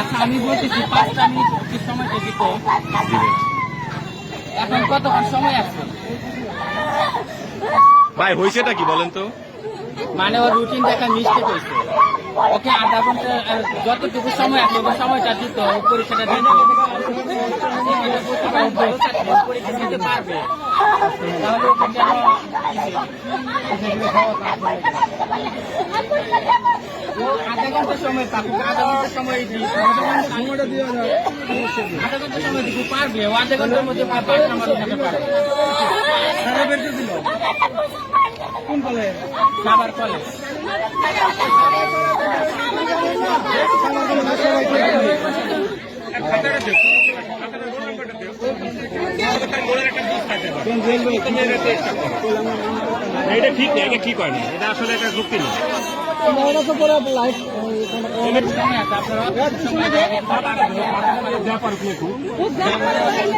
আচ্ছা আমি বলতেছি পাঁচটা মিনিট কি সময় দিতে? দিবেন এখন কতক্ষণ সময় আছে? ভাই হয়েছেটা কি বলেন তো? মানে ওর রুটিন দেখা মিস্টেক হয়েছে। ওকে আধা ঘণ্টা যতটুকু সময় আছে ওকে সময়টা দিত পরীক্ষাটা দিত পরীক্ষা দিতে পারবে তাহলে আধা ঘণ্টা সময় পাবো আধা ঘণ্টা সময় দিই সময়টা দিয়ে আধা ঘণ্টা সময় দিতে পারবে। আধা ঘণ্টার মধ্যে সারা এটা ঠিক না এটা ঠিক হয় না। এটা আসলে একটা যুক্তি না আপনারা